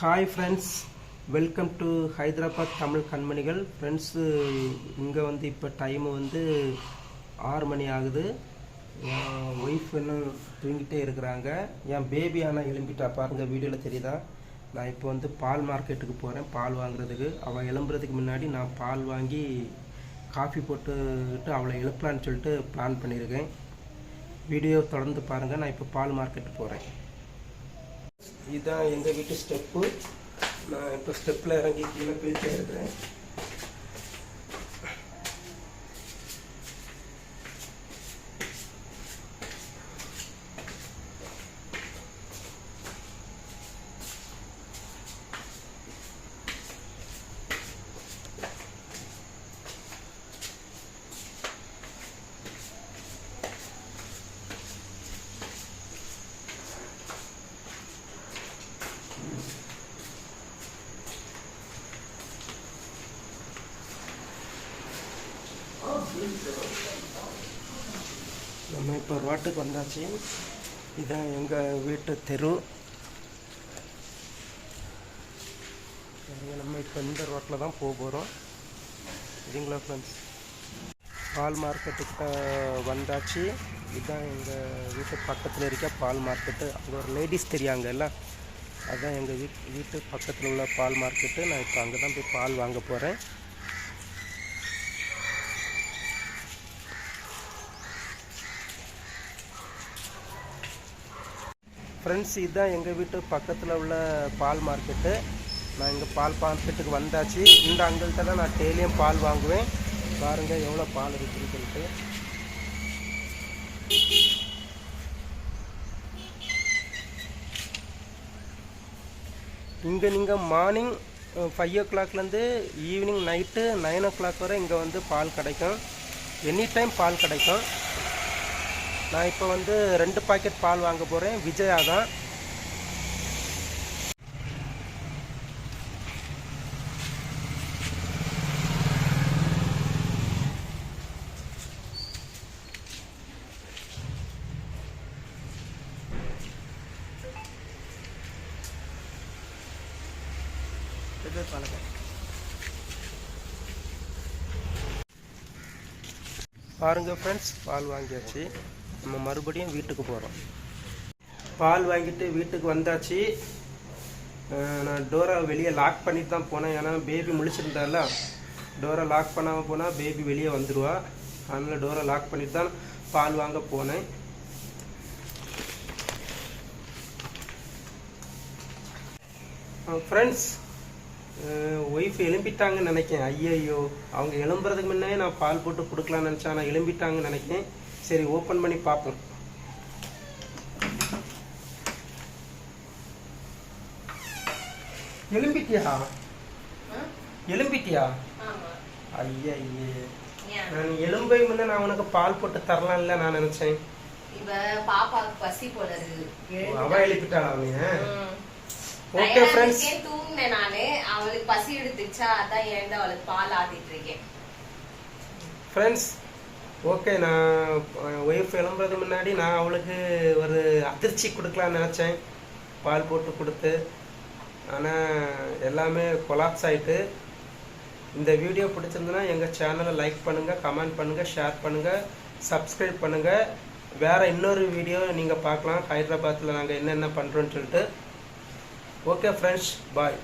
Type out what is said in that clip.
Hi friends welcome to Hyderabad Tamil கண்மணிகள் friends இங்கே வந்து இப்போ டைமு வந்து ஆறு மணி ஆகுது. என் ஒய்ஃப் இன்னும் தூங்கிட்டே இருக்கிறாங்க. என் பேபி ஆனால் எழும்பிட்டா பாருங்கள் வீடியோவில் தெரியுதா? நான் இப்போ வந்து பால் மார்க்கெட்டுக்கு போகிறேன் பால் வாங்குறதுக்கு. அவள் எழும்புறதுக்கு முன்னாடி நான் பால் வாங்கி காஃபி போட்டுட்டு அவளை எழுப்பலான்னு சொல்லிட்டு பிளான் பண்ணியிருக்கேன். வீடியோ தொடர்ந்து பாருங்கள் நான் இப்போ பால் மார்க்கெட்டு போகிறேன் இதுதான் எங்கள் வீட்டு ஸ்டெப்பு நான் இப்போ ஸ்டெப்பில் இறங்கி கீழே போயிட்டே இருக்கிறேன் நம்ம இப்போ ரோட்டுக்கு வந்தாச்சு. இதான் எங்கள் வீட்டு தெரு. நம்ம இப்போ இந்த ரோட்டில் தான் போக போகிறோம் சரிங்களா ஃப்ரெண்ட்ஸ் பால் மார்க்கெட்டுக்கிட்ட வந்தாச்சு. இதுதான் எங்கள் வீட்டு பக்கத்தில் இருக்க பால் மார்க்கெட்டு அங்கே ஒரு லேடிஸ் தெரியாங்கல்ல அதுதான் எங்கள் வீட் வீட்டு பக்கத்தில் உள்ள பால் மார்க்கெட்டு நான் இப்போ அங்கே தான் போய் பால் வாங்க போகிறேன் ஃப்ரெண்ட்ஸ் இதுதான் எங்கள் வீட்டு பக்கத்தில் உள்ள பால் மார்க்கெட்டு நான் இங்கே பால் மார்க்கெட்டுக்கு வந்தாச்சு. இந்த அங்கிள்கிட்ட தான் நான் டெய்லியும் பால் வாங்குவேன். பாருங்கள் எவ்வளோ பால் இருக்குன்னு சொல்லிட்டு. இங்கே நீங்கள் மார்னிங் ஃபைவ் ஓ கிளாக்லேருந்து evening night nine o'clock வரை இங்கே வந்து பால் கிடைக்கும். எனி டைம் பால் கிடைக்கும். நான் இப்போ வந்து ரெண்டு பாக்கெட் பால் வாங்க போகிறேன் விஜயா தான். இது பழக்கம் பாருங்க ஃப்ரெண்ட்ஸ் பால் வாங்கியாச்சு. நம்ம மறுபடியும் வீட்டுக்கு போகிறோம் பால் வாங்கிட்டு வீட்டுக்கு வந்தாச்சு. நான் டோரை வெளியே லாக் பண்ணிட்டு தான் போனேன். ஏன்னா பேபி முழிச்சிருந்தால டோரை லாக் பண்ணாமல் போனால் பேபி வெளியே வந்துடுவா அதனால் டோரை லாக் பண்ணிட்டு தான் பால் வாங்க போனேன். ஃப்ரெண்ட்ஸ் ஒய்ஃப் எழும்பிட்டாங்கன்னு நினைக்கேன் ஐயையோ அவங்க எழும்புறதுக்கு முன்னே நான் பால் போட்டு கொடுக்கலான்னு நினச்சேன். ஆனால் எழும்பிட்டாங்கன்னு நினைக்கிறேன். சரி ஓப்பன் பண்ணி பார்ப்போம். எழும்பிட்டியா ஆமா. ஐயா ஐயே? நான் எலும்பை முன்ன நான் உனக்கு பால் போட்டு தரலாம்ல நான் நினைச்சேன். இவ பாப்பாவுக்கு பசி போல அவ எழுப்பிட்டாளா அவனைய? ம். ஓகே ஃப்ரெண்ட்ஸ் தூங்குனேன் நானு. அவளுக்கு பசி எடுத்துச்சா? அதான் எழுந்து அவளுக்கு பால் ஆத்திட்டு இருக்கேன். ஃப்ரெண்ட்ஸ் ஓகே நான் ஒய்ஃப் எழும்புறது முன்னாடி நான் அவளுக்கு ஒரு அதிர்ச்சி கொடுக்கலான்னு நினச்சேன். பால் போட்டு கொடுத்து. ஆனால் எல்லாமே கொலாப்ஸ் ஆகிட்டு இந்த வீடியோ பிடிச்சிருந்துன்னா எங்கள் சேனலை லைக் பண்ணுங்கள் கமெண்ட் பண்ணுங்கள் ஷேர் பண்ணுங்கள் சப்ஸ்கிரைப் பண்ணுங்கள் வேறு இன்னொரு வீடியோ நீங்கள் பார்க்கலாம். ஹைதராபாத்தில் நாங்கள் என்னென்ன பண்ணுறோன்னு சொல்லிட்டு. Okay friends bye